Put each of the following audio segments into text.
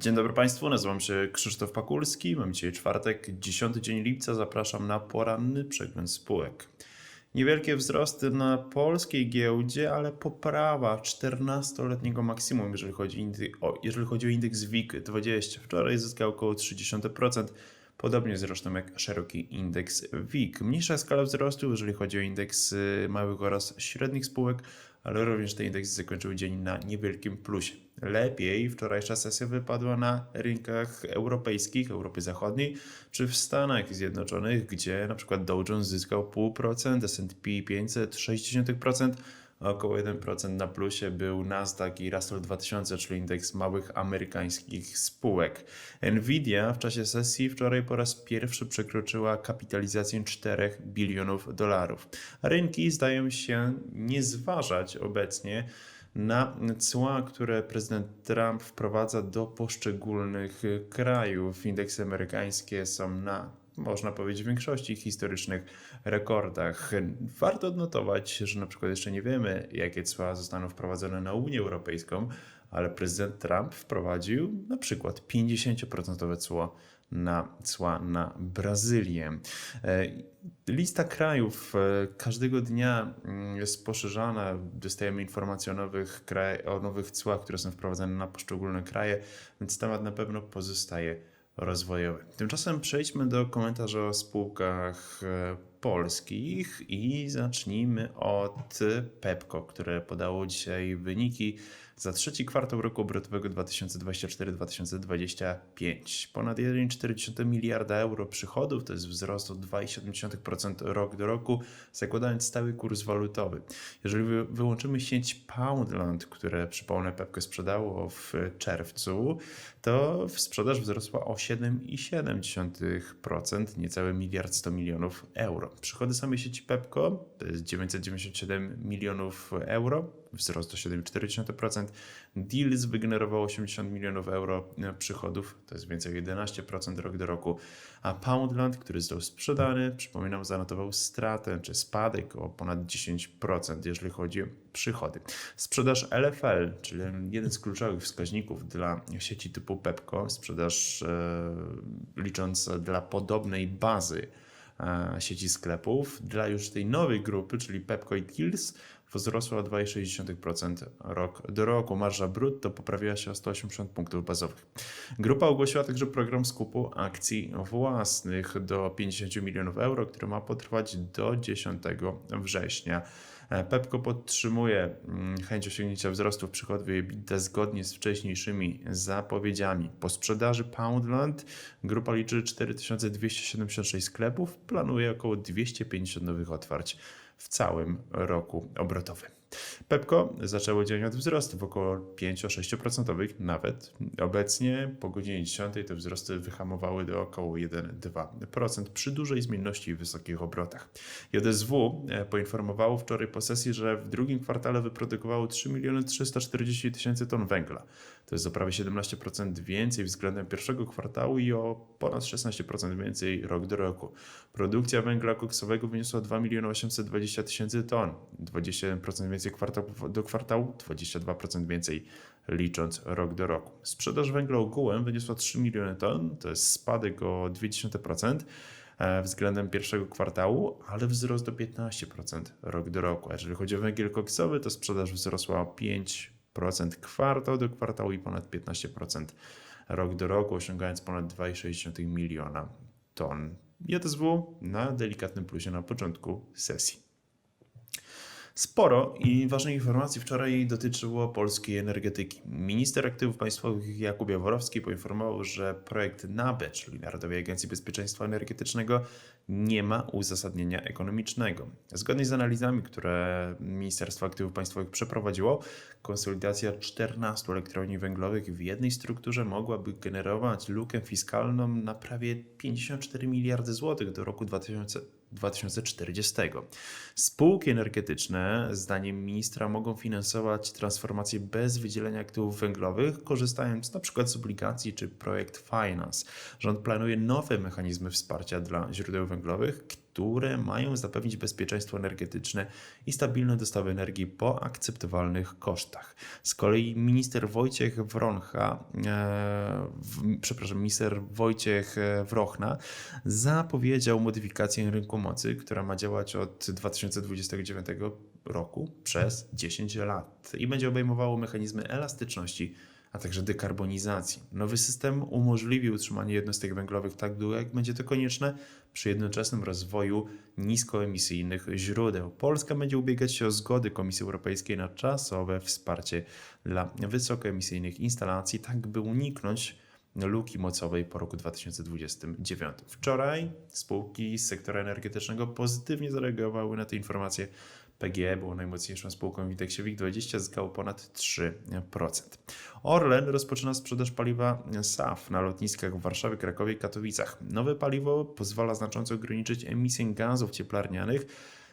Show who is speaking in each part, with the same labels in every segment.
Speaker 1: Dzień dobry Państwu, nazywam się Krzysztof Pakulski. Mam dzisiaj czwartek, 10 dzień lipca. Zapraszam na poranny przegląd spółek. Niewielkie wzrosty na polskiej giełdzie, ale poprawa 14-letniego maksimum, jeżeli chodzi, o, jeżeli chodzi o indeks WIG20. Wczoraj zyskał około 0,3%. Podobnie zresztą jak szeroki indeks WIG. Mniejsza skala wzrostu, jeżeli chodzi o indeks y, małych oraz średnich spółek, ale również ten indeks zakończył dzień na niewielkim plusie. Lepiej wczorajsza sesja wypadła na rynkach europejskich, Europy Zachodniej, czy w Stanach Zjednoczonych, gdzie na przykład Dow Jones zyskał 0,5%, S&P 500 0,6%, a około 1% na plusie był Nasdaq i Russell 2000, czyli indeks małych amerykańskich spółek. Nvidia w czasie sesji wczoraj po raz pierwszy przekroczyła kapitalizację 4 bilionów dolarów. Rynki zdają się nie zważać obecnie na cła, które prezydent Trump wprowadza do poszczególnych krajów. Indeksy amerykańskie są na można powiedzieć, w większości historycznych rekordach. Warto odnotować, że na przykład jeszcze nie wiemy, jakie cła zostaną wprowadzone na Unię Europejską, ale prezydent Trump wprowadził na przykład 50% cło na cła na Brazylię. E, Lista krajów e, każdego dnia mm, jest poszerzana. Dostajemy informacje o nowych, kraj, o nowych cłach, które są wprowadzane na poszczególne kraje, więc temat na pewno pozostaje rozwojowy. Tymczasem przejdźmy do komentarzy o spółkach e, polskich i zacznijmy od Pepco, które podało dzisiaj wyniki za trzeci kwartał roku obrotowego 2024-2025. Ponad 1,4 miliarda euro przychodów, to jest wzrost o 2,7% rok do roku, zakładając stały kurs walutowy. Jeżeli wy, wyłączymy sieć Poundland, które przypomnę Pepco sprzedało w czerwcu, to sprzedaż wzrosła o 7,7%, niecały miliard 100 milionów euro. Przychody samej sieci Pepco to jest 997 milionów euro, wzrost o 7,4%. Deals wygenerował 80 milionów euro przychodów, to jest więcej o 11% rok do roku. A Poundland, który został sprzedany, przypominam, zanotował stratę czy spadek o ponad 10%, jeżeli chodzi o przychody. Sprzedaż LFL, czyli jeden z kluczowych wskaźników dla sieci typu Pepco, sprzedaż e, licząc dla podobnej bazy sieci sklepów, dla już tej nowej grupy, czyli Pepco i Deals, wzrosła o 2,6% rok do roku. Marża brutto poprawiła się o 180 punktów bazowych. Grupa ogłosiła także program skupu akcji własnych do 50 milionów euro, który ma potrwać do 10 września. Pepco podtrzymuje mm, chęć osiągnięcia wzrostu w przychodów EBITDA zgodnie z wcześniejszymi zapowiedziami. Po sprzedaży Poundland grupa liczy 4276 sklepów, planuje około 250 nowych otwarć w całym roku obrotowym. Pepco zaczęło dzień od wzrostów około 5-6% nawet. Obecnie po godzinie 10 te wzrosty wyhamowały do około 1-2% przy dużej zmienności i wysokich obrotach. JSW e, poinformowało wczoraj po sesji, że w drugim kwartale wyprodukowało 3 340 tysięcy ton węgla. To jest o prawie 17% więcej względem pierwszego kwartału i o ponad 16% więcej rok do roku. Produkcja węgla koksowego wyniosła 2 820 tysięcy ton, 21% więcej kwartał do kwartału, 22% więcej licząc rok do roku. Sprzedaż węgla ogółem wyniosła 3 miliony ton, to jest spadek o 0,2% e, względem pierwszego kwartału, ale wzrost do 15% rok do roku. A jeżeli chodzi o węgiel koksowy, to sprzedaż wzrosła o 5% kwartał do kwartału i ponad 15% rok do roku, osiągając ponad 2,6 miliona ton. JSW na delikatnym plusie na początku sesji. Sporo i ważnych informacji wczoraj dotyczyło polskiej energetyki. Minister Aktywów Państwowych Jakub Jaworowski poinformował, że projekt NABE, czyli Narodowej Agencji Bezpieczeństwa Energetycznego, nie ma uzasadnienia ekonomicznego. Zgodnie z analizami, które Ministerstwo Aktywów Państwowych przeprowadziło, konsolidacja 14 elektrowni węglowych w jednej strukturze mogłaby generować lukę fiskalną na prawie 54 miliardy złotych do roku 2000. 2040. Spółki energetyczne, zdaniem ministra, mogą finansować transformację bez wydzielenia aktywów węglowych, korzystając np. z obligacji czy projekt Finance. Rząd planuje nowe mechanizmy wsparcia dla źródeł węglowych, które mają zapewnić bezpieczeństwo energetyczne i stabilne dostawy energii po akceptowalnych kosztach. Z kolei minister Wojciech Wroncha, e, w, przepraszam, minister Wojciech e, Wrochna zapowiedział modyfikację rynku mocy, która ma działać od 2029 roku przez 10 lat i będzie obejmowało mechanizmy elastyczności a także dekarbonizacji. Nowy system umożliwi utrzymanie jednostek węglowych tak długo, jak będzie to konieczne, przy jednoczesnym rozwoju niskoemisyjnych źródeł. Polska będzie ubiegać się o zgody Komisji Europejskiej na czasowe wsparcie dla wysokoemisyjnych instalacji, tak by uniknąć luki mocowej po roku 2029. Wczoraj spółki z sektora energetycznego pozytywnie zareagowały na te informacje. PGE było najmocniejszą spółką w indeksie WIG20, zyskało ponad 3%. Orlen rozpoczyna sprzedaż paliwa SAF na lotniskach w Warszawie, Krakowie i Katowicach. Nowe paliwo pozwala znacząco ograniczyć emisję gazów cieplarnianych,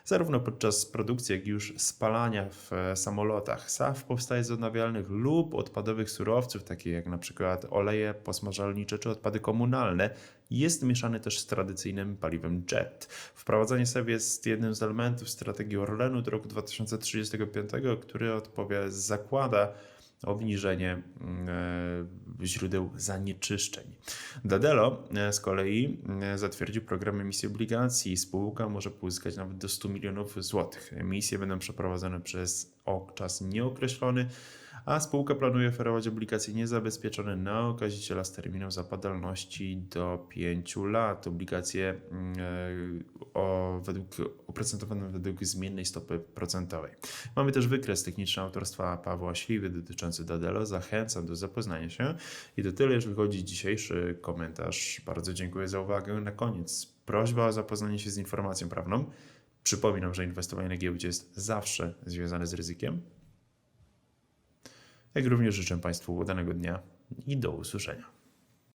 Speaker 1: zarówno podczas produkcji, jak i już spalania w e, samolotach. SAF powstaje z odnawialnych lub odpadowych surowców, takich jak na przykład oleje posmażalnicze czy odpady komunalne. Jest mieszany też z tradycyjnym paliwem jet. Wprowadzanie SAF jest jednym z elementów strategii Orlenu do roku 2035, który odpowiada, zakłada obniżenie e, źródeł zanieczyszczeń. Dadelo e, z kolei e, zatwierdził program emisji obligacji. Spółka może pozyskać nawet do 100 milionów złotych. Emisje będą przeprowadzone przez czas nieokreślony a spółka planuje oferować obligacje niezabezpieczone na okaziciela z terminem zapadalności do 5 lat. Obligacje mm, e, o, według, oprocentowane według zmiennej stopy procentowej. Mamy też wykres techniczny autorstwa Pawła Śliwy dotyczący Dadelo. Zachęcam do zapoznania się. I to tyle, jeżeli chodzi dzisiejszy komentarz. Bardzo dziękuję za uwagę. Na koniec prośba o zapoznanie się z informacją prawną. Przypominam, że inwestowanie na giełdzie jest zawsze związane z ryzykiem. Jak również życzę Państwu udanego dnia i do usłyszenia.